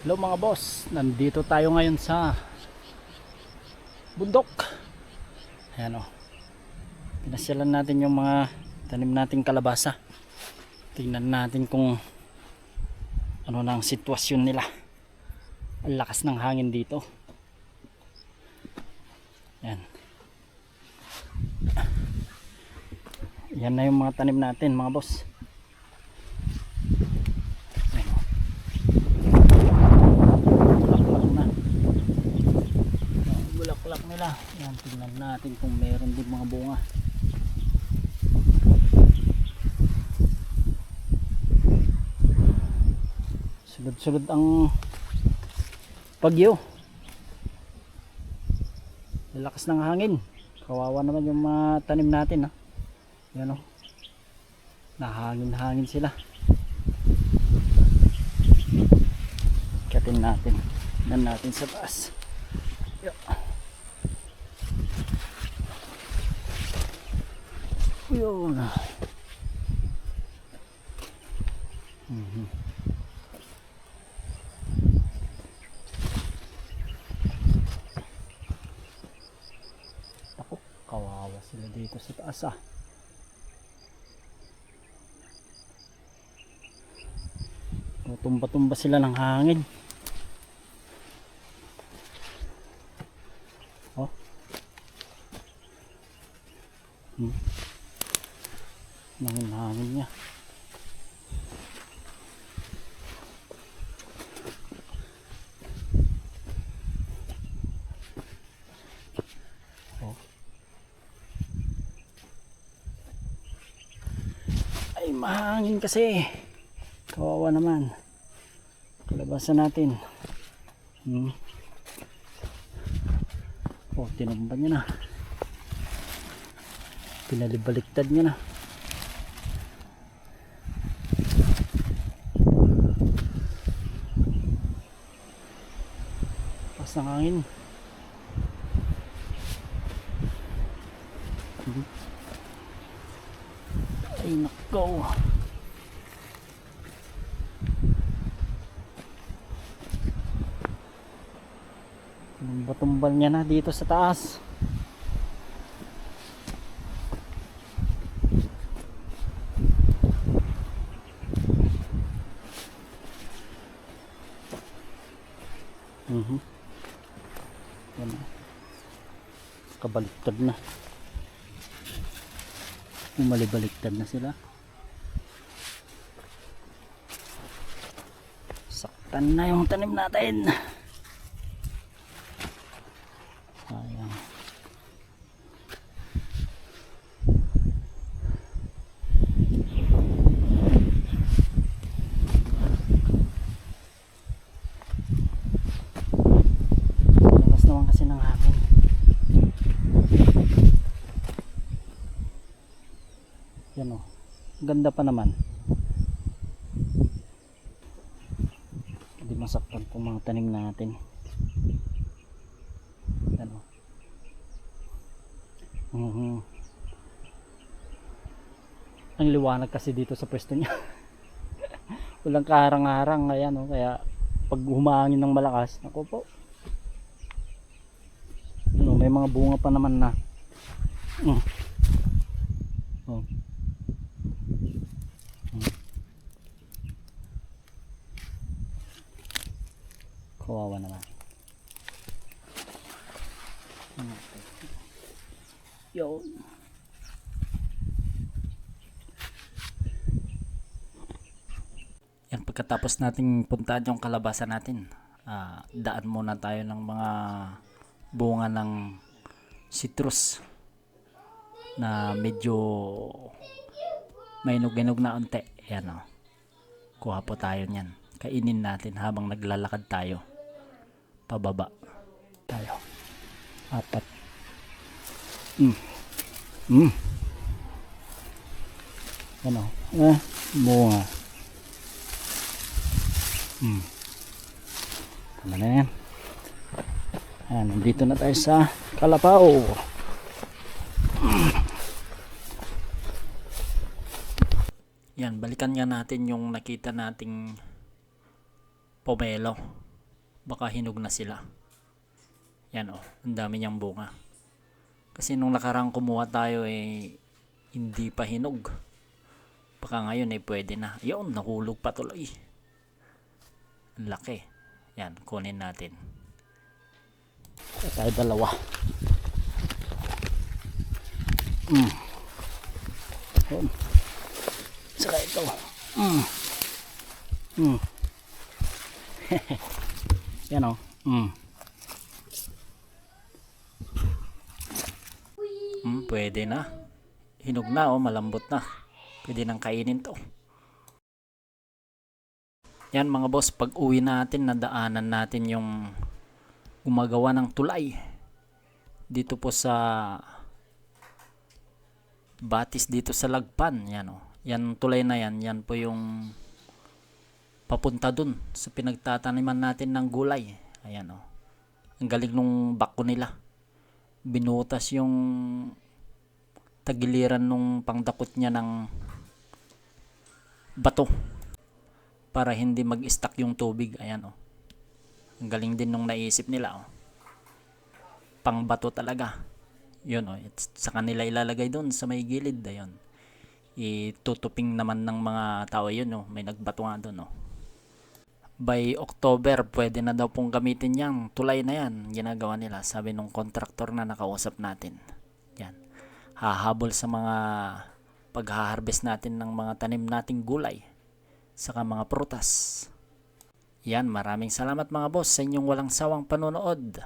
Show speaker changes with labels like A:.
A: Hello mga boss, nandito tayo ngayon sa bundok. Ayan o. Pinasyalan natin yung mga tanim nating kalabasa. Tingnan natin kung ano na ang sitwasyon nila. Ang lakas ng hangin dito. Yan. Yan na yung mga tanim natin mga boss. Ayan o. bulaklak na Ang bulaklak nila yan tingnan natin kung meron din mga bunga sunod sunod ang bagyo lakas ng hangin kawawa naman yung mga tanim natin ha yan o nahangin hangin sila Katin natin. Nan natin sa taas. Yo. Yun. Mhm. Ako, kawawa sila dito sa taas ah. Tumba-tumba sila ng hangin. Oh. Hmm. Nangin hangin niya. Oh. Ay, mahangin kasi. Kawawa naman. Kalabasan natin. Hmm. Oh, tinumba niya na. Pinalibaliktad niya na. Pas ng hangin. Hmm. Ay, nako. Tumbal niya na dito sa taas. Mhm. Yan. na. Kabaliktad na. Umalibaliktad na sila. Saktan na yung tanim natin. Sayang. Lakas naman kasi ng hangin. Yan o. Ganda pa naman. Hindi masaktan po mga tanim natin. Ano? Mhm. Ang liwanag kasi dito sa pwesto niya. Walang kaharang-harang ayan oh, kaya pag humangin ng malakas, nako po. Ano, may mga bunga pa naman na. Mm. Oh. Kawawa naman. Yo. Yan pagkatapos nating puntahan yung kalabasa natin, ah, daan muna tayo ng mga bunga ng citrus na medyo may nuginog na unti. Yan o. Kuha po tayo niyan. Kainin natin habang naglalakad tayo. Pababa. Tayo. Apat. Mm. Mm. Ano? Eh, bunga. Mm. Tama na yan. Ayan, nandito na tayo sa Kalapao. Yan, balikan nga natin yung nakita nating pomelo. Baka hinog na sila. Yan oh, ang dami niyang bunga. Kasi nung nakarang kumuha tayo eh hindi pa hinog. Baka ngayon eh pwede na. Yun, nahulog pa tuloy. Ang laki. Yan, kunin natin. Tayo dalawa. Mm. Yun. Saka ito. Mm. Mm. Yan o. Mm. Mm, pwede na. Hinog na oh, malambot na. Pwede nang kainin to. Yan mga boss, pag uwi natin, nadaanan natin yung gumagawa ng tulay. Dito po sa batis dito sa Lagpan. Yan oh. Yan tulay na yan. Yan po yung papunta dun sa pinagtataniman natin ng gulay. Ayan oh. Ang galing nung bako nila. Binutas yung tagiliran nung pangdakot niya ng bato para hindi mag-stack yung tubig. Ayan oh. Ang galing din nung naisip nila oh. Pangbato talaga. Yun. It's- Sa kanila ilalagay doon sa may gilid. Ayun. Itutuping naman ng mga tao yun oh. May nagbato nga doon oh. By October, pwede na daw pong gamitin yang tulay na yan. Ginagawa nila. Sabi nung contractor na nakausap natin. Yan. Hahabol sa mga paghaharvest natin ng mga tanim nating gulay saka mga prutas. Yan, maraming salamat mga boss sa inyong walang sawang panonood.